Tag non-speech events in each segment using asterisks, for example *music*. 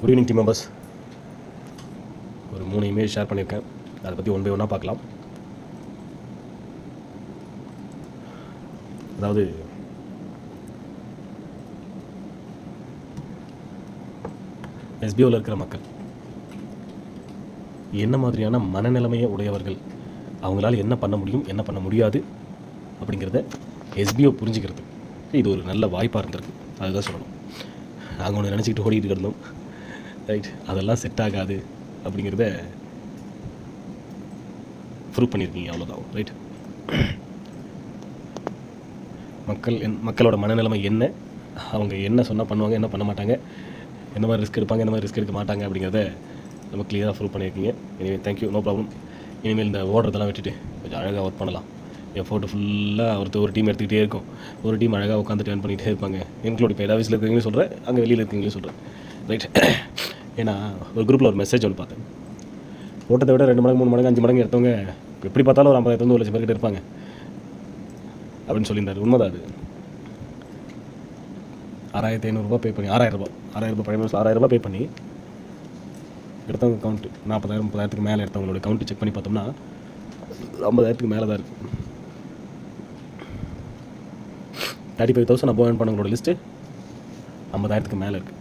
Good evening team members ஒரு மூணு image share பண்ணியிருக்கேன். அதை பற்றி ஒன் பை ஒன்னாக பார்க்கலாம். அதாவது எஸ்பிஓவில் இருக்கிற மக்கள் என்ன மாதிரியான மனநிலைமையை உடையவர்கள் அவங்களால என்ன பண்ண முடியும் என்ன பண்ண முடியாது அப்படிங்கிறத எஸ்பிஓ புரிஞ்சுக்கிறது இது ஒரு நல்ல வாய்ப்பாக இருந்திருக்கு. அதுதான் சொல்லணும். நாங்கள் ஒன்று நினச்சிக்கிட்டு ஓடிக்கிட்டு கிடந்தோம் ரைட் அதெல்லாம் செட் ஆகாது அப்படிங்கிறத ப்ரூவ் பண்ணியிருக்கீங்க அவ்வளோதான் ரைட் மக்கள் என் மக்களோட மனநிலைமை என்ன? அவங்க என்ன சொன்னால் பண்ணுவாங்க என்ன பண்ண மாட்டாங்க? என்ன மாதிரி ரிஸ்க் எடுப்பாங்க என்ன மாதிரி ரிஸ்க் எடுக்க மாட்டாங்க அப்படிங்கிறத நம்ம க்ளியராக ப்ரூவ் பண்ணியிருக்கீங்க anyway thank you no problem இனிமேல் இந்த ஓடுறதெல்லாம் விட்டுட்டு கொஞ்சம் அழகாக ஒர்க் பண்ணலாம். என் ஃபோட்டோ ஃபுல்லாக ஒருத்தர் ஒரு டீம் எடுத்துக்கிட்டே இருக்கும். ஒரு டீம் அழகாக உட்காந்து டேர்ன் பண்ணிகிட்டே இருப்பாங்க. இன்க்ளூட் இப்போ ஆஃபீஸில் இருக்கிறவங்களும் சொல்கிறேன் அங்கே வெளியில் இருக்கீங்களும் சொல்கிறேன் ரைட் ஏன்னா ஒரு குரூப்பில் ஒரு மெசேஜ் ஒன்று பார்த்தேன். ஓட்டத்தை விட ரெண்டு மடங்கு மூணு மடங்கு அஞ்சு மடங்கு எடுத்தவங்க எப்படி பார்த்தாலும் ஒரு ஐம்பதாயிரத்து ஒரு லட்சம் பேர்கிட்ட இருப்பாங்க. அப்படின்னு சொல்லியிருந்தாரு. உண்மைதான் அது. ஆறாயிரத்தி ஐநூறுரூபா பே பண்ணி ஆறாயிரம் ரூபாய். ஆறாயிரம் ரூபாய் பழைய மாதம் ஆறாயிரம் பே பண்ணி எடுத்தவங்க கவுண்ட்டு நாற்பதாயிரம் முப்பதாயிரத்துக்கு மேலே எடுத்தவங்களோட கவுண்ட்டு செக் பண்ணி பார்த்தோம்னா ஐம்பதாயிரத்துக்கு மேலே தான் இருக்குது தேர்ட்டி ஃபைவ் தௌசண்ட் அப்போ ஏர்ன் பண்ணவங்களோட லிஸ்ட்டு ஐம்பதாயிரத்துக்கு மேலே இருக்குது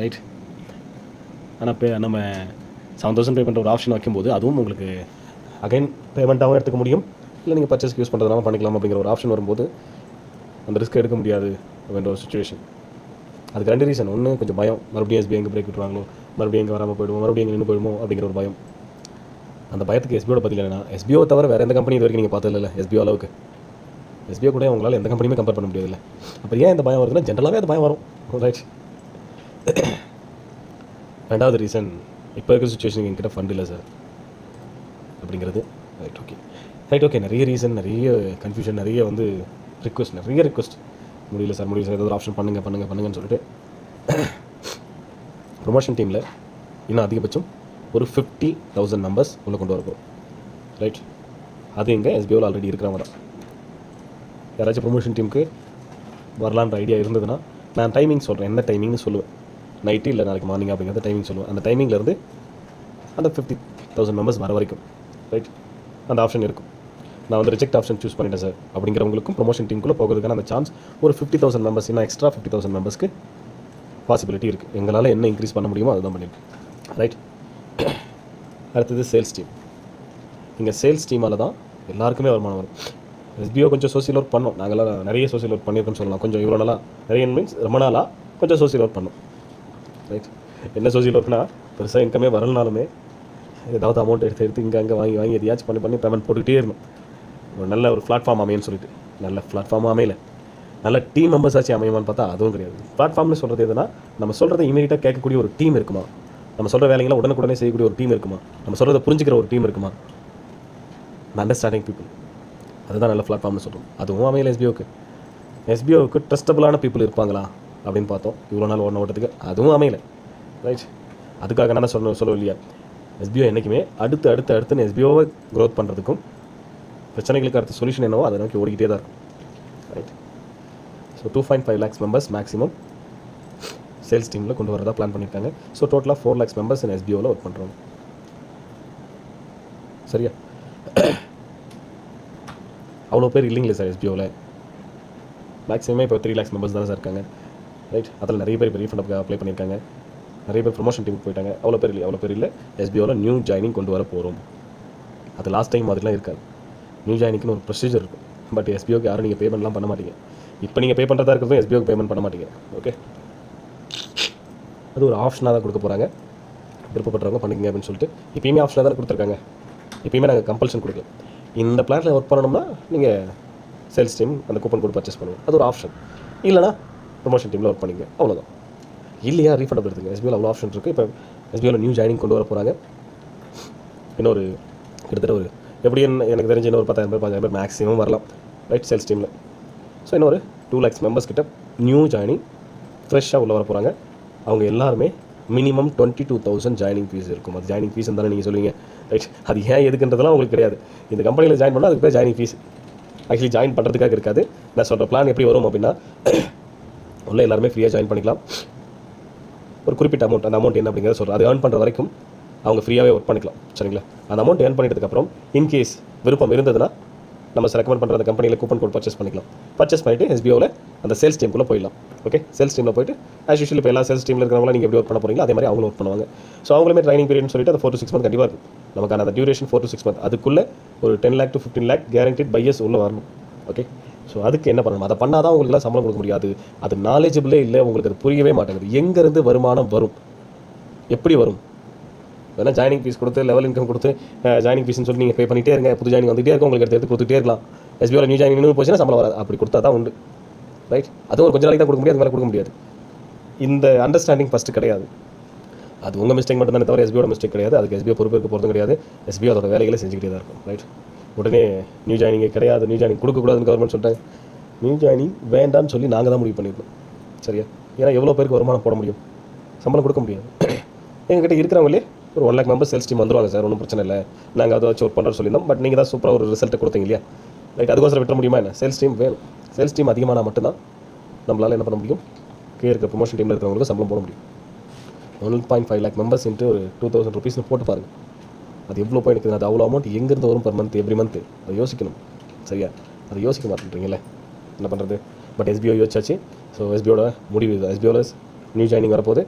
ரைட் ஆனால் பே நம்ம செவன் தௌசண்ட் பே பண்ணுற ஒரு ஆப்ஷன் வைக்கும்போது அதுவும் உங்களுக்கு அகைன் பேமெண்ட்டாகவும் எடுத்துக்க முடியும். இல்லை நீங்கள் பர்ச்சேஸ்க்கு யூஸ் பண்ணுறதுனால பண்ணிக்கலாம் அப்படிங்கிற ஒரு ஆப்ஷன் வரும்போது அந்த ரிஸ்க் எடுக்க முடியாது அப்படின்ற ஒரு சுச்சுவேஷன் அதுக்கு ரெண்டு ரீசன் ஒன்று கொஞ்சம் பயம். மறுபடியும் எஸ்பிஐ எங்கே பிரேக் விட்டுருவாங்களோ? மறுபடியும் எங்கே வராமல் போயிடுவோம்? மறுபடியும் எங்கே நின்று போயிடுமோ அப்படிங்கிற ஒரு பயம். அந்த பயத்துக்கு எஸ்பியோட பற்றி இல்லைனா எஸ்பிஓ தவிர வேறு எந்த கம்பெனி இது வரைக்கும் நீங்கள் பார்த்தது இல்லை எஸ்பிஓ அளவுக்கு. எஸ்பிஓ கூட உங்களால் எந்த கம்பெனியுமே கம்பேர் பண்ண முடியாதுல்ல. அப்போ ஏன் இந்த பயம் வருதுன்னா ஜென்ரலாகவே அந்த பயம் வரும். ரைட் ரெண்டாவது ரீசன் இப்போ இருக்கிற சுச்சுவேஷன் என்கிட்ட ஃபண்ட் இல்லை சார் அப்படிங்கிறது. ரைட் ஓகே ரைட் ஓகே நிறைய ரீசன் நிறைய கன்ஃபியூஷன் நிறைய வந்து ரிக்வஸ்ட் நிறைய ரிக்வஸ்ட் முடியல சார் முடியல சார் ஏதாவது ஆப்ஷன் பண்ணுங்கள் பண்ணுங்கள் பண்ணுங்கன்னு சொல்லிட்டு. *coughs* ப்ரொமோஷன் டீமில் இன்னும் அதிகபட்சம் ஒரு ஃபிஃப்டி தௌசண்ட் மெம்பர்ஸ் உள்ளே கொண்டு வரப்போம். ரைட் அது எங்கே? எஸ்பிஓவில் ஆல்ரெடி இருக்கிறவங்க தான். யாராச்சும் ப்ரொமோஷன் டீமுக்கு வரலான்ற ஐடியா இருந்ததுன்னா நான் டைமிங் சொல்கிறேன் என்ன டைமிங்னு சொல்லுவேன். நைட்டு இல்லை நாளைக்கு மார்னிங் அப்படிங்கிறத டைமிங் சொல்லுவேன் அந்த டைமிங்லேருந்து அந்த ஃபிஃப்டி தௌசண்ட் மெம்பர்ஸ் வர வரைக்கும் ரைட் அந்த ஆப்ஷன் இருக்கும். நான் வந்து ரிஜெக்ட் ஆப்ஷன் சூஸ் பண்ணிட்டேன் சார் அப்படிங்கிறவங்களுக்கும் ப்ரொமோஷன் டீமுக்குள்ளே போகிறதுக்கான அந்த சான்ஸ் ஒரு ஃபிஃப்டி தௌசண்ட் மெம்பர்ஸ் இன்னும் எக்ஸ்ட்ரா ஃபிஃப்டி தௌசண்ட் மெம்பர்ஸ்க்கு பாசிபிலிட்டி இருக்குது எங்களால் என்ன இன்க்ரீஸ் பண்ண முடியுமோ அதுதான் பண்ணியிருக்கோம் ரைட் *coughs* அடுத்தது சேல்ஸ் டீம் இங்கே சேல்ஸ் டீமால் தான் எல்லாருக்குமே வருமானம் வரும். எஸ்பிஓ கொஞ்சம் சோசியல் ஒர்க் பண்ணோம். நாங்களாம் நிறைய சோசியல் ஒர்க் பண்ணியிருக்கோம்னு சொல்லலாம். கொஞ்சம் இவ்வளோ நாளாக நிறைய மீன்ஸ் ரொம்ப நாளாக கொஞ்சம் சோசியல் ஒர்க் பண்ணோம். ரைட் என்ன சோசியல் ஒர்க்னா பெருசாக இன்கமே வரலனாலுமே ஏதாவது அமௌண்ட் எடுத்து எடுத்து இங்கே அங்கே வாங்கி வாங்கி எதையாச்சும் பண்ணி பண்ணி பேமெண்ட் போட்டுக்கிட்டே இருக்கணும் ஒரு நல்ல ஒரு பிளாட்ஃபார்ம் அமையன்னு சொல்லிட்டு. நல்ல பிளாட்ஃபார்ம் அமையல. நல்ல டீம் மெம்பர்ஸ் ஆச்சு அமையுமான்னு பார்த்தா அதுவும் கிடையாது. பிளாட்ஃபார்ம்னு சொல்கிறது எதுனா நம்ம சொல்கிறத இமீடியட்டாக கேட்கக்கூடிய ஒரு டீம் இருக்குமா? நம்ம சொல்கிற வேலைங்களாம் உடனுக்குடனே செய்யக்கூடிய ஒரு டீம் இருக்குமா? நம்ம சொல்கிறத புரிஞ்சுக்கிற ஒரு டீம் இருக்குமா? அண்டர்ஸ்டாண்டிங் பீப்புள் அதுதான் நல்ல பிளாட்ஃபார்ம்னு சொல்கிறோம் அதுவும் அமையல எஸ்பிஓக்கு எஸ்பிஓவுக்கு ட்ரஸ்டபுளான பீப்புள் இருப்பாங்களா? அப்படின்னு பார்த்தோம். இவ்வளோ நாள் ஓடின ஓட்டத்துக்கு அதுவும் அமையலை. ரைட் அதுக்காக நான் சொல்ல சொல்ல இல்லையா? எஸ்பிஓ என்றைக்குமே அடுத்து அடுத்து அடுத்துன்னு எஸ்பிஓவை க்ரோத் பண்ணுறதுக்கும் பிரச்சனைகளுக்கு அடுத்த சொல்யூஷன் என்னவோ அதை நோக்கி ஓடிக்கிட்டே தான் இருக்கும். Right so two point five lakhs members maximum sales டீமில் கொண்டு வரதா பிளான் பண்ணியிருக்காங்க ஸோ டோட்டலாக ஃபோர் லேக்ஸ் மெம்பர்ஸ் இன் எஸ்பிஓவில் ஒர்க் பண்ணுறோம் சரியா? அவ்வளோ பேர் இல்லைங்களே சார் எஸ்பிஓவில் மேக்ஸிமமே இப்போ த்ரீ லேக்ஸ் மெம்பர்ஸ் தானே சார் இருக்காங்க. ரைட் அதில் நிறைய பேர் இப்போ ரீஃபண்ட் அப்ளை பண்ணியிருக்காங்க நிறைய பேர் ப்ரொமோஷன் டீமுக்கு போயிட்டாங்க. அவ்வளோ பேர் இல்லை அவ்வளோ பேர் இல்லை. எஸ்பிஓவில் நியூ ஜாயினிங் கொண்டு வர போகிறோம் அது லாஸ்ட் டைம் மாதிரிலாம் இருக்காது. நியூ ஜாயினிங்னு ஒரு ப்ரொசீஜர் இருக்கும் பட் எஸ்பிஓக்கு யாரும் நீங்கள் பேமெண்ட்லாம் பண்ண மாட்டீங்க. இப்போ நீங்கள் பே பண்ணுறதா இருக்கிறதும் எஸ்பிஓக்கு பேமெண்ட் பண்ண மாட்டீங்க. ஓகே அது ஒரு ஆப்ஷனாக தான் கொடுக்க போகிறாங்க விருப்பப்படுறவங்க பண்ணிக்கங்க அப்படின்னு சொல்லிட்டு இப்பயுமே ஆப்ஷனாக தான் கொடுத்துருக்காங்க. இப்பயுமே நாங்கள் கம்பல்ஷன் கொடுக்கல. இந்த பிளானில் ஒர்க் பண்ணணும்னா நீங்கள் சேல்ஸ் டீம் அந்த கூப்பன் கோட் பர்ச்சேஸ் பண்ணுவோம் அது ஒரு ஆப்ஷன் இல்லைனா ப்ரொமோஷன் டீமில் ஒர்க் பண்ணிங்க. அவ்வளோதான் இல்லையா ரீஃபண்ட் எடுத்துங்க. எஸ்பிஐயில் அவ்வளோ ஆப்ஷன் இருக்குது இப்போ எஸ்பிஐயில் நியூ ஜாயினிங் கொண்டு வர போகிறாங்க இன்னொரு கிட்டத்தட்ட ஒரு எப்படி என்ன எனக்கு தெரிஞ்ச இன்னொரு பத்தாயிரம் பேர் பதினாயிரம் பேர் மேக்ஸிமம் வரலாம். ரைட் சேல்ஸ் டீமில் ஸோ இன்னொரு டூ லேக்ஸ் மெம்பர்ஸ் கிட்ட நியூ ஜாயினிங் ஃப்ரெஷ்ஷாக உள்ள வர போகிறாங்க அவங்க எல்லாருமே minimum twenty two thousand joining fees இருக்கும். அது ஜாயினிங் ஃபீஸ் தானே நீங்கள் சொல்லுவீங்க. ரைட் அது ஏன் எதுக்குன்றதெல்லாம் உங்களுக்கு கிடையாது. இந்த கம்பெனியில் ஜாயின் பண்ணால் அதுக்கு பேர் ஜாயினிங் ஃபீஸ் ஆக்சுவலி ஜாயின் பண்ணுறதுக்காக இருக்காது. நான் சொல்கிற பிளான் எப்படி வரும் அப்படின்னா ஒன்றும் எல்லாருமே ஃப்ரீயாக ஜாயின் பண்ணிக்கலாம். ஒரு குறிப்பிட்ட அமௌண்ட் அந்த அமௌண்ட் என்ன அப்படிங்கிறத சொல்கிறேன் அது ஏர்ன் பண்ணுற வரைக்கும் அவங்க ஃப்ரீயாகவே ஒர்க் பண்ணிக்கலாம். சரிங்களா? அந்த அமௌண்ட் ஏர்ன் பண்ணிட்டதுக்கப்புறம் இன்கேஸ் விருப்பம் இருந்ததுன்னா நம்ம ரெக்கமெண்ட் பண்ணுற அந்த கம்பெனியில் கூப்பன் கோட் பர்ச்சேஸ் பண்ணிக்கலாம். பர்ச்சேஸ் பண்ணிவிட்டு எஸ்பிஓவில் அந்த சேல்ஸ் டீமுக்குள்ளே போயிடலாம். ஓகே சேல்ஸ் டீமில் போயிட்டு ஆஸ் யூஷுவல் இப்போ எல்லா சேல்ஸ் டீமில் இருக்கிறவங்க நீங்கள் எப்படி ஒர்க் பண்ண போகிறீங்களோ அதே மாதிரி அவங்களும் ஒர்க் பண்ணுவாங்க. ஸோ அவங்களுமே ட்ரைனிங் பீரியட்னு சொல்லிட்டு அது ஃபோர் டு சிக்ஸ் மந்த் கண்டிப்பாக இருக்கும். நமக்கான அந்த duration four to six month அதுக்குள்ளே ஒரு ten lakh to fifteen lakh guaranteed buyers உள்ளே வரணும். ஓகே ஸோ அதுக்கு என்ன பண்ணணும்? அதை பண்ணால் தான் உங்களுக்குலாம் சம்பளம் கொடுக்க முடியாது. அது நாலேஜபிளே இல்லை உங்களுக்கு அது புரியவே மாட்டேங்குது. எங்கேருந்து வருமானம் வரும்? எப்படி வரும்? வேணால் ஜாயினிங் ஃபீஸ் கொடுத்து லெவல் இன்கம் கொடுத்து ஜாயினிங் ஃபீஸ்னு சொல்லி நீங்கள் பே பண்ணிட்டே இருங்க. புது ஜாயினிங் வந்துகிட்டே இருக்கும். உங்களுக்கு எடுத்து எடுத்து கொடுத்துட்டே இருக்கலாம். எஸ்பிஓவில் நியூ ஜாயினிங் இன்னும் போச்சுன்னா சம்பளம் வராது. அப்படி கொடுத்தா தான் உண்டு. ரைட் அதுவும் ஒரு கொஞ்ச நாளைக்கு தான் கொடுக்க முடியாது. அது மேலே கொடுக்க முடியாது. இந்த அண்டர்ஸ்டாண்டிங் ஃபஸ்ட்டு கிடையாது. அது உங்கள் மிஸ்டேக் மட்டும் தானே தவிர எஸ்பியோட மிஸ்டேக் கிடையாது. அதுக்கு எஸ்பிஓ பொறுப்பு இருக்க போகிறதும் கிடையாது. எஸ்பிஓ அதோட வேலைகளை செஞ்சுக்கிட்டே தான் இருக்கும். ரைட் உடனே நியூ ஜாயினிங்கே கிடையாது. நியூ ஜாயினிங் கொடுக்கக்கூடாதுன்னு கவர்மெண்ட் சொல்லிட்டாங்க. நியூ ஜாயினிங் வேண்டாம்னு சொல்லி நாங்கள் தான் முடிவு பண்ணியிருக்கோம். சரியா? ஏன்னா எவ்வளோ பேருக்கு வருமானம் போட முடியும்? சம்பளம் கொடுக்க முடியாது. *clears throat* எங்ககிட்ட இருக்கிறவங்களே ஒரு one lakh members sales team வந்துருவாங்க சார். ஒன்றும் பிரச்சனை இல்லை. நாங்கள் அதை வச்சு ஒர்க் பண்ணுறோம் சொல்லியிருந்தோம். பட் நீங்கள் தான் சூப்பராக ஒரு ரிசல்ட்டை கொடுத்தீங்க இல்லையா? ரைட் அதுக்கோசரம் விட்ட முடியுமா என்ன? சேல்ஸ் டீம் வேணும். சேல்ஸ் டீம் அதிகமானால் மட்டும்தான் நம்மளால் என்ன பண்ண முடியும்? கீழே இருக்க ப்ரொமோஷன் டீமில் இருக்கிறவங்களுக்கு சம்பளம் போட முடியும். One point five lakh members into ஒரு டூ தௌசண்ட் ருபீஸ்னு போட்டு பாருங்கள் அது எவ்வளோ போய் எனக்கு அது அவ்வளோ அமௌண்ட் எங்கேருந்து வரும் பர் மந்த் எவ்ரி மந்த்து அதை யோசிக்கணும். சரியா? அதை யோசிக்க மாட்டேன்றீங்களே என்ன பண்ணுறது பட் எஸ்பிஓ யோசிச்சாச்சு. ஸோ எஸ்பிஓட முடிவு இது. எஸ்பிஓவில் நியூ ஜாயினிங் வரப்போகுது.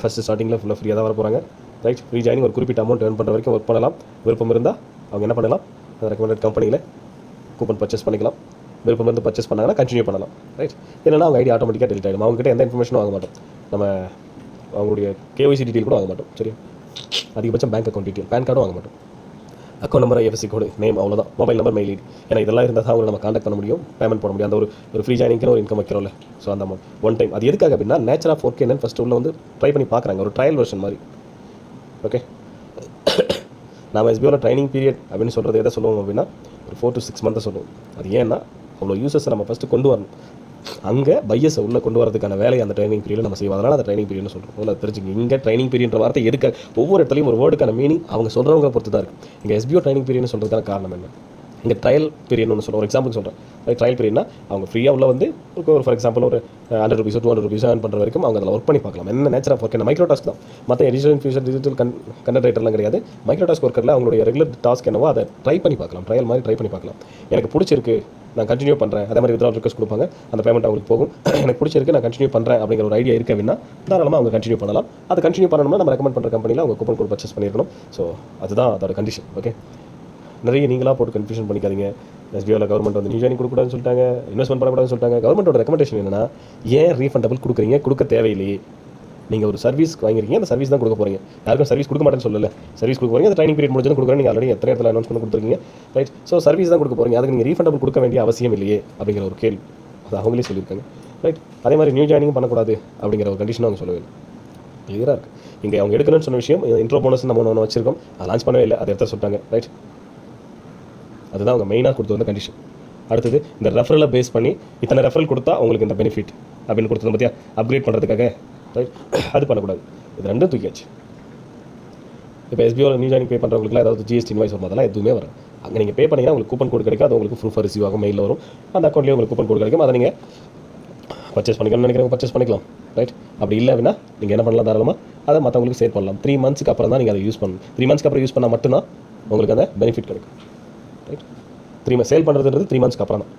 ஃபஸ்ட்டு ஸ்டார்டிங்கில் ஃபுல்லாக ஃப்ரீயாக தான் வர போகிறாங்க ரைட் ஃப்ரீ ஜாயினிங் ஒரு குறிப்பிட்ட அமௌண்ட் ஏர்ன் பண்ணுற வரைக்கும் ஒர்க் பண்ணலாம். விருப்பம் இருந்தால் அவங்க என்ன பண்ணலாம்? ரெக்கமெண்டட் கம்பெனியில் கூப்பன் பர்ச்சேஸ் பண்ணிக்கலாம். விருப்பம் இருந்து பர்ச்சேஸ் பண்ணாங்கன்னா கண்டினியூ பண்ணலாம். ரைட் இல்லைனா அவங்க ஐடி ஆட்டோமேட்டிக்காக டெலிட் ஆகிடும் அவங்ககிட்ட எந்த இன்ஃபர்மேஷனும் வாங்க மாட்டோம். நம்ம அவங்களுடைய கேஒய்சி டீட்டெயில் கூட வாங்க மாட்டோம். சரி அதிகபட்சம் பேங்க் அக்கௌண்ட் டீட்டெயில் பேன் கார்டும் வாங்க மாட்டோம். Account number IFSC code name அவ்வளோதான் மொபைல் நம்பர் மெயில் ஐடி ஏன்னா இதெல்லாம் இருந்தால் தான் அவங்களை நம்ம காண்டாக்ட் பண்ண முடியும் பேமெண்ட் போட முடியும். அந்த ஒரு ஒரு ஃப்ரீ ஜாயினிங்க்கு ஒரு இன்கம் வைக்கிறோம்ல. ஸோ அந்த அமௌண்ட் ஒன் டைம் அது எதுக்காக அப்படின்னா நேச்சர் ஆஃப் ஒர்க் என்னன்னு ஃபஸ்ட்டு உள்ள வந்து ட்ரை பண்ணி பார்க்குறாங்க. ஒரு ட்ரையல் வெர்ஷன் மாதிரி. ஓகே நாம எஸ்பிஓவில் ட்ரைனிங் பீரியட் அப்படின்னு சொல்கிறது எதை சொல்லுவோம் அப்படின்னா ஒரு ஃபோர் டு சிக்ஸ் மந்த்தை சொல்லுவோம். அது ஏன்னா அவ்வளோ யூசர்ஸை நம்ம ஃபஸ்ட்டு கொண்டு வரணும். அங்கே பையஸை உள்ளே கொண்டு வரதுக்கான வேலையை அந்த ட்ரைனிங் பீரியடில் நம்ம செய்வோம். அதனால் அந்த ட்ரைனிங் பீரியட்னு சொல்கிறோம் முதல்ல தெரிஞ்சுங்க இங்கே ட்ரைனிங் பீரியட்ன்ற வார்த்தை எதுக்காக? ஒவ்வொரு இடத்துலையும் ஒரு வேர்டுக்கான மீனிங் அவங்க சொல்கிறவங்க பொறுத்து தான் இருக்குது இங்கே எஸ்பிஓ ட்ரைனிங் பீரியட்னு சொல்கிறதுக்கான காரணம் என்ன? இங்கே ட்ரையல் பீரியட்னு ஒன்று சொல்கிறேன் ஒரு எக்ஸாம்பிள் சொல்கிறேன் ட்ரையல் பீரியட்னா அவங்க ஃப்ரீயாக உள்ள வந்து ஒரு ஃபார் எக்ஸாம்பிள் ஒரு ஹண்ட்ரட் ருபீஸோ டூ ஹண்ட்ரட் ருபீஸ் ஏர்ன் பண்ணுற வரைக்கும் அவங்க அதில் ஒர்க் பண்ணி பார்க்கலாம். என்ன நேச்சர் ஆஃப் ஒர்க் என்ன மைக்ரோ டாஸ்க் தான். மற்ற digital future digital con content கிடையாது. மைக்ரோ டாஸ்க் ஒர்க்கரில் அவங்களுடைய ரெகுலர் டாஸ்க் என்னவோ அதை ட்ரை பண்ணி பார்க்கலாம். ட்ரையல் மாதிரி ட்ரை பண்ணி பார்க்கலாம். எனக்கு பிடிச்சிருக்கு நான் கண்டினியூ பண்ணுறேன் அதே மாதிரி வித்ரா ரிக்வஸ்ட் கொடுப்பாங்க. அந்த பேமெண்ட் அவங்களுக்கு போகும். *clears throat* எனக்கு பிடிச்சிருக்கு நான் கண்டினியூ பண்ணுறேன் அப்படிங்கிற ஒரு ஐடியா இருக்கு அப்படின்னா தாராளமாக அவங்க கண்டினியூ பண்ணலாம். அதை கண்டினியூ பண்ணணும்னா நம்ம ரெக்கமெண்ட் பண்ணுற கம்பெனியில் அவங்க கூப்பன் கோட் பர்ச்சேஸ் பண்ணியிருக்கணும் ஸோ அதுதான் அதோட கண்டிஷன் ஓகே நிறைய நீங்களாக போட்டு கன்ஃபியூஷன் பண்ணிக்காதீங்க. எஸ்பிஓவில் கவர்மெண்ட் வந்து நியூ ஜாயின் கொடுக்கூடாதுன்னு சொல்லிட்டாங்க. இன்வெஸ்ட்மெண்ட் பண்ணக்கூடாதுன்னு சொல்லிட்டாங்க. கவர்மெண்ட்டோட ரெக்கமெண்டேஷன் என்னன்னா ஏன் ரீஃபண்டபிள் கொடுக்குறீங்க? கொடுக்க தேவையில்லையே. நீங்கள் ஒரு சர்வீஸ் வாங்கிருக்கீங்க அந்த சர்வீஸ் தான் கொடுக்க போகிறீங்க யாருக்கும் சர்வீஸ் கொடுக்க மாட்டேன்னு சொல்லல. சர்வீஸ் கொடுக்க போகிறீங்க அந்த ட்ரைனிங் பீரியட் முடிஞ்சு கொடுக்குறேன். நீங்கள் ஆல்ரெடி எத்தனை இடத்துல அனௌன்ஸ் பண்ணி கொடுத்துருக்கீங்க. ரைட் ஸோ சர்வீஸ் தான் கொடுக்க போகிறீங்க அதுக்கு நீங்கள் ரீஃபண்டபிள் கொடுக்க வேண்டிய அவசியம் இல்லையே அப்படிங்கிற ஒரு கேள்வி. அது அவங்களே சொல்லியிருக்காங்க. ரைட் அதே மாதிரி நியூ ஜாயினிங் பண்ணக்கூடாது அப்படிங்கிற ஒரு கண்டிஷன் அவங்க சொல்லவே இல்லை. கிளியராக இருக்குது இங்கே அவங்க எடுக்கணும்னு சொன்ன விஷயம் இன்ட்ரோ போனஸ் நம்ம ஒன்று வச்சிருக்கோம். அதை லான்ச் பண்ணவே இல்லை. அதை எடுத்து சொல்லிட்டாங்க. ரைட் அதுதான் அவங்க மெயினாக கொடுத்து வந்த கண்டிஷன் அடுத்தது இந்த ரெஃபரலை பேஸ் பண்ணி இத்தனை ரெஃபரல் கொடுத்தா உங்களுக்கு இந்த பெனிஃபிட் அப்படின்னு கொடுத்தது பார்த்தியா அப்கிரேட் பண்ணுறதுக்காக ரைட் அது பண்ணக்கூடாது. இது ரெண்டும் தூக்கியாச்சு. இப்போ எஸ்பிஓவில் நியூ ஜாயினிங் பே பண்ணுறவங்களுக்குலாம் ஏதாவது ஜிஎஸ்டி இன்வாய்ஸ் வரும் அதெல்லாம் எதுவுமே வரும் அங்கே நீங்கள் பே பண்ணிங்கன்னா உங்களுக்கு கூப்பன் கோட் கிடைக்கும் அது உங்களுக்கு ப்ரூஃபாக ரிசீவ் ஆகும் மெயிலில் வரும். அந்த அக்கௌண்ட்லேயே உங்களுக்கு கூப்பன் கோட் கிடைக்கும். அதை நீங்கள் பர்ச்சேஸ் பண்ணிக்கணும்னு நினைக்கிறவங்க பர்ச்சேஸ் பண்ணிக்கலாம் ரைட் அப்படி இல்லை அப்படின்னா நீங்கள் என்ன பண்ணலாம் தாராளமாக அதை மற்றவங்களுக்கு சேல் பண்ணலாம். த்ரீ மந்த்ஸ்க்கு அப்புறம் தான் நீங்கள் அதை யூஸ் பண்ணணும். த்ரீ மந்த்ஸ்க்கு அப்புறம் யூஸ் பண்ணால் மட்டும்தான் உங்களுக்கு அந்த பெனிஃபிட் கிடைக்கும். ரைட் த்ரீ மந்த்ஸ் சேல் பண்ணுறதுன்றது த்ரீ மந்த்ஸ்க்கு அப்புறம் தான்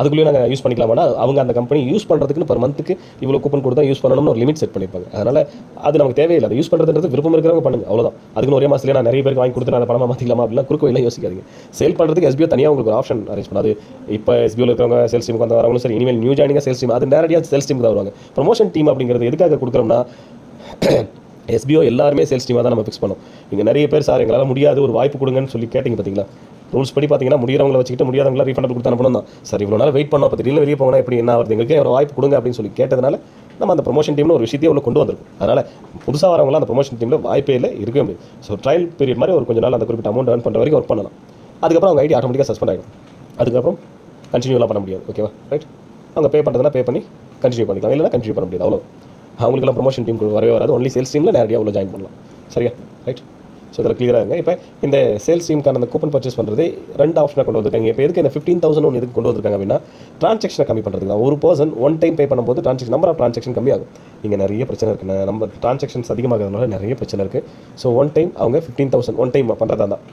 அதுக்குள்ளேயே நாங்கள் யூஸ் பண்ணிக்கலாமானா அவங்க அந்த கம்பெனி யூஸ் பண்ணுறதுக்குன்னு பர் மந்த்துக்கு இவ்வளோ கூப்பன் கொடுத்தா யூஸ் பண்ணணும்னு ஒரு லிமிட் செட் பண்ணியிருப்பாங்க. அதனால் அது நமக்கு தேவையில்லை. அதை யூஸ் பண்ணுறதுன்றது விருப்பம் இருக்கிறவங்க பண்ணுங்க. அவ்வளோதான் அதுக்கு ஒரே மாதத்துல நான் நிறைய பேருக்கு வாங்கி கொடுத்து நான் பணமாக மாற்றிக்கலாமா அப்படிலாம் குறுக்க வழியில் யோசிக்காதீங்க. சேல் பண்ணுறதுக்கு எஸ்பிஓ தனியாக உங்களுக்கு ஒரு ஆப்ஷன் அரேஞ்ச் பண்ணாது. இப்போ எஸ்பிஓவில் இருக்கிறவங்க சேல்ஸ் டீமுக்கு வந்து வரவங்களும் சரி இனிமேல் நியூ ஜாயினிங்காக சேல்ஸ் டீம் அது நேரடியாக சேல்ஸ் டீமுக்கு தான் வருவாங்க. ப்ரொமோஷன் டீம் அப்படிங்கிறது எதுக்காக கொடுக்குறோம்னா எஸ்பிஓ *clears throat* எல்லாருமே சேல்ஸ் டீமாக தான் நம்ம ஃபிக்ஸ் பண்ணோம். இங்கே நிறைய பேர் சார் எங்களால் முடியாது ஒரு வாய்ப்பு கொடுங்கன்னு சொல்லி கேட்டிங்க பார்த்தீங்களா ரூல்ஸ் படி பார்த்தீங்கன்னா முடியறவங்கள வச்சுக்கிட்டு முடியாதவங்கள ரீஃபண்ட் கொடுத்து அனுப்பணும் தான். சார் இவ்வளோ நாள் வெயிட் பண்ணோம். அப்போ திடீர்னு வெளியே போனால் எப்படி என்ன வருது எங்களுக்கு ஒரு வாய்ப்பு கொடுங்க அப்படின்னு சொல்லி கேட்டதுனால நம்ம அந்த ப்ரொமோஷன் டீம்னு ஒரு விஷயத்தையே உள்ள கொண்டு வந்திருக்கும். அதனால் புதுசாக வரவங்களாம் அந்த ப்ரொமோஷன் டீமில் வாய்ப்பே இல்லை இருக்கவே முடியாது. ஸோ ட்ரையல் பீரியட் மாதிரி ஒரு கொஞ்சம் நாள் அந்த குறிப்பிட்ட அமௌண்ட் ஏர்ன் பண்ணுற வரைக்கும் ஒர்க் பண்ணலாம். அதுக்கப்புறம் அவங்க ஐடி ஆட்டோமேட்டிக்காக சஸ்பெண்ட் ஆகிடும் அதுக்கப்புறம் கண்டினியூலாம் பண்ண முடியாது. ஓகேவா ரைட் அவங்க பே பண்ணுறதுனா பே பண்ணி கண்டினியூ பண்ணிக்கலாம். இல்லைனா கண்டினியூ பண்ண முடியாது. அவ்வளோ அவங்களுக்குலாம் ப்ரொமோஷன் டீம் வரவே வராது. ஒன்லி சேல்ஸ் டீமில் நேரடியாக உள்ள ஜாயின் பண்ணலாம். சரியா? ரைட் ஸோ இதில் கிளியராக இருங்க. இப்போ இந்த சேல்ஸ் டீமுக்கான அந்த கூப்பன் பர்ச்சேஸ் பண்ணுறது ரெண்டு ஆப்ஷனாக கொண்டு வந்திருக்காங்க. இப்போ எதுக்கு இந்த ஃபிஃப்டீன் தௌசண்ட் ஒன்று எதுக்கு கொண்டு வந்திருக்காங்க அப்படின்னா ட்ரான்சாக்ஷனை கம்மி பண்ணுறது தான். ஒரு பர்சன் ஒன் டைம் பே பண்ணும்போது ட்ரான்சாக்ஷன் நம்பர் ஆஃப் ட்ரான்சாக்ஷன் கம்மியாகும் இங்கே நிறைய பிரச்சனை இருக்குது நம்ம ட்ரான்சாக்ஷன்ஸ் அதிகமாகிறதுனால நிறைய பிரச்சனை இருக்குது ஸோ ஒன் டைம் அவங்க ஃபிஃப்டீன் தௌசண்ட் ஒன் டைம் பண்ணுறதா தான்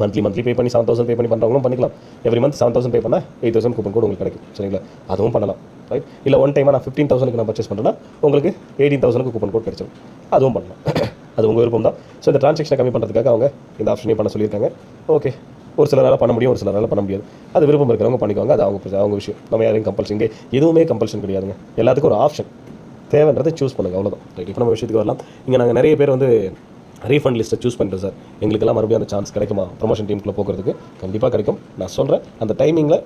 மந்த்லி மந்த்லி பே பண்ணி செவன் தௌசண்ட் பே பண்ணி பண்ணுறவங்களும் பண்ணிக்கலாம். Every month seven thousand pay பண்ணால் எயிட் தௌசண்ட் கூப்பன் கூட உங்களுக்கு கிடைக்கும். சரிங்களா? அதுவும் பண்ணலாம். ரைட் இல்லை ஒன் டைமாக நான் ஃபிஃப்டீன் தௌசண்ட்க்கு நான் பர்ச்சேஸ் பண்ணுறேன்னா உங்களுக்கு எயிட்டீன் தௌசண்ட்க்கு கூப்பன் கோட் கிடைச்சிடும் அதுவும் பண்ணலாம். *coughs* அது உங்கள் விருப்பம் தான். ஸோ இந்த ட்ரான்சாக்ஷனை கம்மி பண்ணுறதுக்காக அவங்க இந்த ஆப்ஷனையும் பண்ண சொல்லியிருக்காங்க. ஓகே ஒரு சிலரால் பண்ண முடியும் ஒரு சிலரால் பண்ண முடியாது. அது விருப்பம் இருக்கிறவங்க பண்ணிக்கோங்க. அது அவங்க அவங்க விஷயம். நம்ம யாரையும் கம்பல்ஷன் இங்கே எதுவுமே கம்பல்ஷன் கிடையாதுங்க. எல்லாத்துக்கும் ஒரு ஆப்ஷன் தேவைன்றதை சூஸ் பண்ணுங்கள் அவ்வளோதான் ரைட் இப்போ நம்ம விஷயத்துக்கு வரலாம். இங்கே நாங்கள் நிறைய பேர் வந்து ரீஃபண்ட் லிஸ்ட்டை சூஸ் பண்ணுறேன் சார் எங்களுக்கெல்லாம் மறுபடியும் அந்த சான்ஸ் கிடைக்குமா? ப்ரொமோஷன் டீமுக்குள்ளே போகிறதுக்கு கண்டிப்பாக கிடைக்கும். நான் சொல்கிறேன் அந்த டைமிங்கில்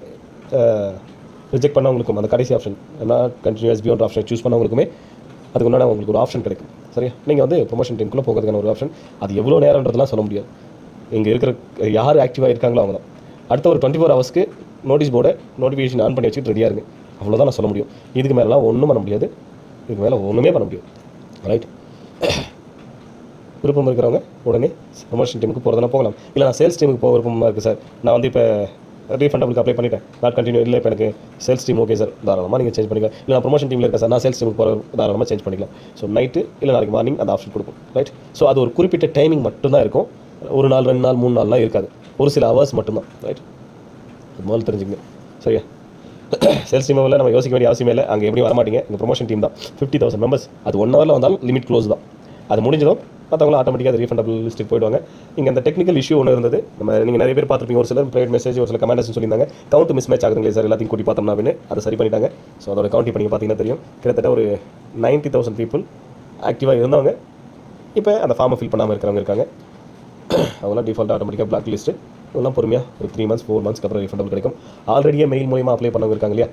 ரிஜெக்ட் பண்ணவங்களுக்கும் அந்த கடைசி ஆப்ஷன் ஏன்னா கண்டினியூஸ் பியோண்ட் ஆப்ஷன் சூஸ் பண்ணவங்களுக்குமே அதுக்கு முன்னாடி உங்களுக்கு ஒரு ஆப்ஷன் கிடைக்கும். சரியா? நீங்கள் வந்து ப்ரொமோஷன் டீமுக்குள்ளே போகிறதுக்கான ஒரு ஆப்ஷன் அது எவ்வளோ நேரம்ன்றதுலாம் சொல்ல முடியாது. இங்கே இருக்கிற யார் ஆக்டிவாக இருக்காங்களோ அவங்க தான். அடுத்த ஒரு டுவெண்ட்டி ஃபோர் ஹவர்ஸ்க்கு நோட்டீஸ் போர்டை நோட்டிஃபிகேஷன் ஆன் பண்ணி வச்சுட்டு ரெடியாக இருங்க. அவ்வளோதான் நான் சொல்ல முடியும். இதுக்கு மேலாம் ஒன்றும் பண்ண முடியாது. இதுக்கு மேலே ஒன்றுமே பண்ண முடியாது. ரைட் விருப்பம் இருக்கிறவங்க உடனே ப்ரொமோஷன் டீமுக்கு போகிறதுனா போகலாம். இல்லை நான் சேல்ஸ் டீமுக்கு போக விருப்பமாக இருக்குது சார் நான் வந்து இப்போ ரீஃபண்டபிளுக்கு அப்ளை பண்ணிட்டேன். நாட் கண்டினியூ இல்லை இப்போ எனக்கு சேல்ஸ் டீம் ஓகே சார் தாராளமாக நீங்கள் சேஞ்ச் பண்ணிக்கலாம். இல்லை நான் ப்ரொமோஷன் டீமில் இருக்கேன் சார் நான் சேல்ஸ் டீமுக்கு போகிற தாராளமாக சேஞ்ச் பண்ணிக்கலாம். ஸோ நைட்டு இல்லை நாளைக்கு மார்னிங் அந்த ஆப்ஷன் கொடுக்கும் ரைட் ஸோ அது ஒரு குறிப்பிட்ட டைமிங் மட்டும்தான் இருக்கும். ஒரு நாள் ரெண்டு நாள் மூணு நாள்லாம் இருக்காது. ஒரு சில ஹவர்ஸ் மட்டும்தான். ரைட் அது முதல்ல தெரிஞ்சுங்க சரியா? *clears throat* சேல்ஸ் டீம் நம்ம யோசிக்க வேண்டிய அவசியமே இல்லை. அங்கே எப்படி வர மாட்டீங்க இந்த ப்ரொமோஷன் டீம் தான். ஃபிஃப்டி தௌசண்ட் மெம்பர்ஸ் அது ஒன் ஹவரில் வந்தாலும் லிமிட் க்ளோஸ் தான். அது முடிஞ்சதும் மற்றவங்களும் ஆட்டோமேட்டிக்காக அது ரீஃபண்டபிள் லிஸ்ட்டுக்கு போயிடுவாங்க. இங்கே அந்த டெக்னிக்கல் இஷ்யூ ஒன்று இருந்தது. நம்ம நீங்கள் நிறைய பேர் பார்த்துருப்பீங்க. ஒரு சிலர் ப்ரைவேட் மெசேஜ் ஒரு சில கமெண்ட்ஸ் சொல்லியிருந்தாங்க. கவுண்ட் மிஸ் மேட்ச் ஆகுதுங்களே சார் எல்லாத்தையும் கூட்டி பார்த்தோம்னா அப்படின்னு அதை சரி பண்ணிட்டாங்க. ஸோ அதோட கவுண்ட் பண்ணி பார்த்தீங்கன்னா தெரியும். கிட்டத்தட்ட ஒரு நைன்ட்டி தௌசண்ட் பீப்புள் ஆக்டிவாக இருந்தவங்க. இப்போ அந்த ஃபார்மை ஃபில் பண்ணாமல் இருக்கிறவங்க இருக்காங்க. அவங்களாம் டிஃபால்ட் ஆட்டோமேட்டிக்காக பிளாக் லிஸ்ட்டு இதெல்லாம் பொறுமையாக ஒரு த்ரீ மந்த்ஸ் ஃபோர் மந்த்ஸ்க்கு அப்புறம் ரீஃபண்டபிள் கிடைக்கும். ஆல்ரெடியே மெயில் மூலியமாக அப்ளை பண்ணவங்க இருக்காங்க இல்லையா?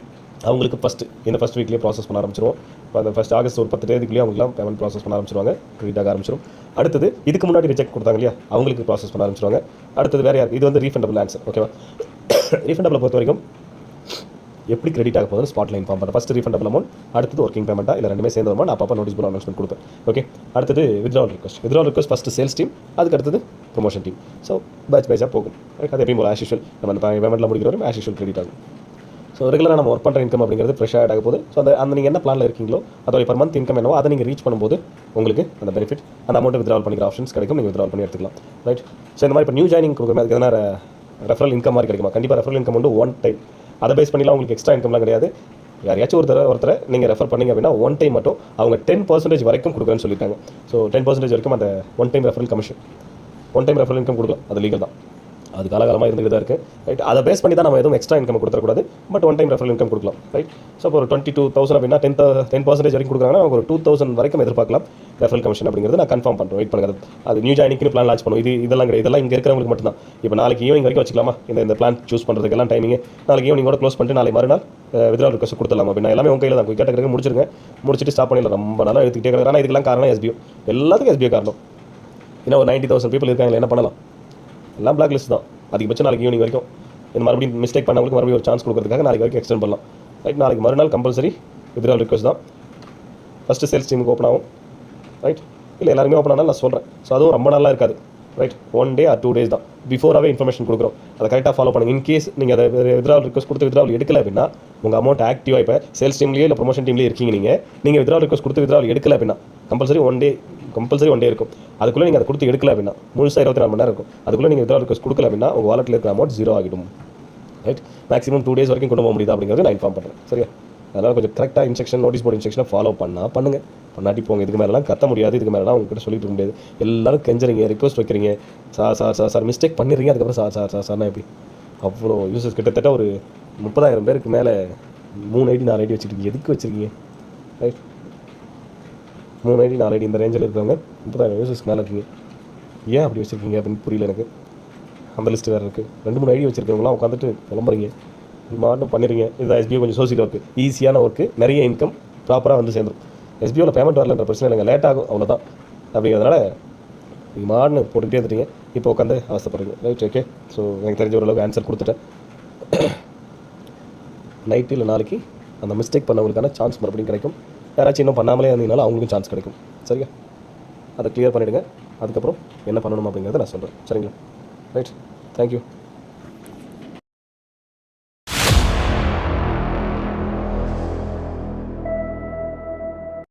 அவங்களுக்கு ஃபஸ்ட்டு இந்த ஃபஸ்ட் வீக்லேயே ப்ராசஸ் பண்ண ஆரம்பிச்சிருவோம். இப்போ அந்த ஃபஸ்ட் ஆகஸ்ட் ஒரு பத்து தேதிக்குள்ளேயே அவங்களாம் பேமெண்ட் ப்ராசஸ் பண்ண ஆரம்பிச்சிருவாங்க. கிரெடிட் ஆரம்பிச்சிடும் அடுத்தது இதுக்கு முன்னாடி ரிஜெக்ட் கொடுத்தாங்க இல்லையா? அவங்களுக்கு ப்ராசஸ் பண்ண ஆரம்பிச்சிருவாங்க. அடுத்தது வேறு யார்? இது வந்து ரீஃபண்டபிள் ஆன்சர் ஓகேவா ரீஃபண்டபிளை பொறுத்த வரைக்கும் எப்படி கிரெடிட் ஆக போகுதுன்னு ஸ்பாட்டில் இன்ஃபார்ம் பண்ணுறேன் ஃபஸ்ட் ரீஃபண்டபிள் அமௌண்ட் அடுத்தது ஒர்க்கிங் பேமெண்ட்டாக இல்லை ரெண்டுமே சேர்ந்த அமௌண்ட் அப்பப்போ நோட்டீஸ் போர்ட் அனௌன்ஸ்மெண்ட் கொடுப்பேன் ஓகே அடுத்தது withdrawal request withdrawal request first sales team அதுக்கு அடுத்தது ப்ரொமோஷன் டீம் ஸோ பேட்ச் பேட்சாக போகும். அது எப்பயும் போல் ஆஸ் யூஷுவல் நம்ம அந்த பேமெண்ட்டில் முடிக்கிற வரைக்கும் ஆஸ் யூஷுவல் கிரெடிட் ஆகும். ஸோ ரெகுலராக நம்ம ஒர்க் பண்ணுற இன்கம் அப்படிங்கிறது ஃப்ரெஷ் ஆட் ஆக போகுது ஸோ அந்த அந்த நீங்கள் என்ன பிளானில் இருக்கீங்களோ அதோடைய பர் மந்த் இன்கம் என்னவோ அதை நீங்கள் ரீச் பண்ணும்போது உங்களுக்கு அந்த பெனிஃபிட் அந்த அமௌண்ட்டை வித்ரால் பண்ணிக்கிற ஆப்ஷன்ஸ் கிடைக்கும். நீங்கள் வித்ரால் பண்ணி எடுத்துக்கலாம். ரைட் ஸோ இந்த மாதிரி இப்போ நியூ ஜாயினிங் கொடுக்குற அதுக்கு எதனா ரெஃபரல் இன்கம் மாதிரி கிடைக்குமா? கண்டிப்பாக ரெஃபரல் இன்கம் வந்து ஒன் டைம் அதை பேஸ் பண்ணிலாம் உங்களுக்கு எக்ஸ்ட்ரா இன்கம்லாம் கிடையாது. யாரையாச்சும் ஒருத்தர் ஒருத்தரை நீங்கள் ரெஃபர் பண்ணீங்க அப்படின்னா ஒன் டைம் மட்டும் அவங்க டென் பர்சன்டேஜ் வரைக்கும் கொடுக்குறேன்னு சொல்லிட்டாங்க. ஸோ டென் பர்சன்டேஜ் வரைக்கும் அந்த one time referral commission one time referral income கொடுக்கலாம். அது லீகல் தான். அது காலகாலமாக இருந்துகிட்டு தான் இருக்குது ரைட் அதை பேஸ் பண்ணி தான் நம்ம எதுவும் extra income கொடுத்துடக்கூடாது but one time referral income கொடுக்கலாம். ரைட் ஸோ இப்போ ஒரு டுவெண்ட்டி டூ தௌசண்ட் அப்படின்னா டென் டென் பர்சன்டேஜ் வரைக்கும் கொடுக்குறாங்கன்னா ஒரு டூ தௌசண்ட் வரைக்கும் எதிர்பார்க்கலாம். ரெஃபரல் கமிஷன் அப்படிங்கிறது நான் கன்ஃபார்ம் பண்ணுறேன் வெயிட் பண்ணுறது அது நியூ ஜாயினிங்னு பிளான் லான்ச் பண்ணுவோம். இது இதெல்லாம் கிடையாது. இதெல்லாம் இங்கே இருக்கிறவங்களுக்கு மட்டும்தான். இப்போ நாளைக்கு ஈவினிங் வரைக்கும் வச்சுக்கலாமா? இந்த இந்த பிளான் சூஸ் பண்ணுறதுக்கெல்லாம் டைமிங் நாளைக்கு ஈவினிங் கூட க்ளோஸ் பண்ணிட்டு நாளைக்கு மறுநாள் வித்ரா ரிக்வஸ்ட் கொடுத்துடலாம்? அப்படின்னா எல்லாமே உங்கள் கையில் தான். கேட்டகரி முடிச்சிருங்க. முடிச்சுட்டு ஸ்டாப் பண்ணிடலாம். ரொம்ப நாளாக எடுத்துக்கிட்டே கிடக்கு ஆனால் இதுக்கெல்லாம் காரணம் எஸ்பிஓ எல்லாத்துக்கும் எஸ்பிஓ காரணம். ஏன்னா ஒரு நைன்ட்டி தௌசண்ட் பீப்பிள் இருக்காங்களே என்ன பண்ணலாம்? எல்லாம் பிளாக் லிஸ்ட் தான் அதிகபட்சம் நாளைக்கு ஈவினிங் வரைக்கும். இந்த மறுபடியும் மிஸ்டேக் பண்ணவங்களுக்கு மறுபடியும் ஒரு சான்ஸ் கொடுக்கறதுக்காக நாளைக்கு வரைக்கும் எக்ஸ்டெண்ட் பண்ணலாம். ரைட் நாளைக்கு மறுநாள் கம்பல்சரி வித்ரால் ரிக்வஸ்ட் தான். ஃபஸ்ட்டு சேல்ஸ் டீமுக்கு ஓப்பன் ஆகும். ரைட் இல்லை எல்லாருமே ஓப்பன் ஆனால் நான் சொல்கிறேன் ஸோ அதுவும் ரொம்ப நாளாக இருக்காது. Right one day or two days தான். பிஃபோராகவே இன்ஃபர்மேஷன் கொடுக்குறோம். அதை கரெக்டாக ஃபாலோ பண்ணுங்கள் இன்கேஸ் நீங்கள் அதை வித்ராவல் ரிக்வஸ்ட் கொடுத்து வித்ராவல் எடுக்கல அப்படின்னா உங்கள் அமௌண்ட் ஆக்டிவாக இப்போ சேல்ஸ் டீம்லேயே இல்லை ப்ரொமோஷன் டீம்லேயே இருக்கீங்க நீங்கள் நீங்கள் வித்ராவல் ரிக்வஸ்ட் கொடுத்து வித்ராவல் எடுக்கல அப்படின்னா compulsory one day compulsory one day இருக்கும். அதுக்குள்ளே நீங்கள் அதை கொடுத்து எடுக்கல அப்படின்னா முழுசாக இருபத்தி நாலு மணி நேரம் இருக்கும். அதுக்குள்ளே நீங்கள் வித்ராவல் ரிக்வஸ்ட் கொடுக்கல அப்படின்னா உங்கள் வாலெட்டில் இருக்கிற அமௌண்ட் ஜீரோ ஆகிடும். ரைட் மேக்ஸிமம் டூ டேஸ் வரைக்கும் கொண்டு போக முடியுது அப்படிங்கிறது நான் இன்ஃபார்ம் பண்ணுறேன் சரியா? அதனால் கொஞ்சம் கரெக்டாக இன்ஸ்ட்ரக்ஷன் நோட்டீஸ் போர்டு இன்ஸ்ட்ரக்ஷனை ஃபாலோ பண்ணால் பண்ணுங்க. பண்ணாட்டி போங்க. இதுக்கு மேலாம் கத்த முடியாது. இதுக்கு மேலாம் உங்ககிட்ட சொல்லிட்டு இருக்க முடியாது. எல்லாரும் கெஞ்சுறீங்க ரிக்வஸ்ட் வைக்கிறீங்க. Sir sir sir sir mistake பண்ணிடுறீங்க. அதுக்கப்புறம் சார் சார் சார் சார்னா எப்படி? அவ்வளோ யூசர்ஸ் கிட்டத்தட்ட ஒரு முப்பதாயிரம் பேருக்கு மேலே மூணு ஐடி நாலு ஐடி வச்சுருக்கீங்க. எதுக்கு வச்சுருக்கீங்க? ரைட் மூணு ஐடி நாலு ஐடி இந்த ரேஞ்சில் இருக்கிறவங்க முப்பதாயிரம் யூசர்ஸ்க்கு மேலே இருக்கீங்க. ஏன் அப்படி வச்சுருக்கீங்க அப்படின்னு புரியல எனக்கு. அந்த லிஸ்ட் வேறு இருக்குது ரெண்டு மூணு ஐடி வச்சுருக்கவங்களாம் உட்காந்துட்டு கிளம்புறீங்க மாட்டும் பண்ணிடுங்க இதுதான் எஸ்பிஓ கொஞ்சம் சோசியல் ஒர்க்கு ஈஸியான ஒர்க்கு நிறைய இன்கம் ப்ராப்பராக வந்து சேர்ந்துடும் எஸ்பிஓவில் பேமெண்ட் வரலன்ற பிரச்சனை இல்லைங்க. லேட் ஆகும். அவ்வளோதான் அப்படிங்கிறதுனால நீங்கள் மாடுன்னு போட்டுக்கிட்டே இருந்துட்டீங்க. இப்போ உட்காந்து அவசப்படுறீங்க ரைட் ஓகே ஸோ எனக்கு தெரிஞ்ச ஓரளவுக்கு ஆன்சர் கொடுத்துட்டேன். *coughs* நைட்டு இல்லை நாளைக்கு அந்த மிஸ்டேக் பண்ணவங்களுக்கான சான்ஸ் மறுபடியும் கிடைக்கும். யாராச்சும் இன்னும் பண்ணாமலே இருந்தீங்கனாலும் அவங்களுக்கும் சான்ஸ் கிடைக்கும். சரியா? அதை கிளியர் பண்ணிவிடுங்க அதுக்கப்புறம் என்ன பண்ணணும் அப்படிங்கிறத நான் சொல்கிறேன் சரிங்களா? Right thank you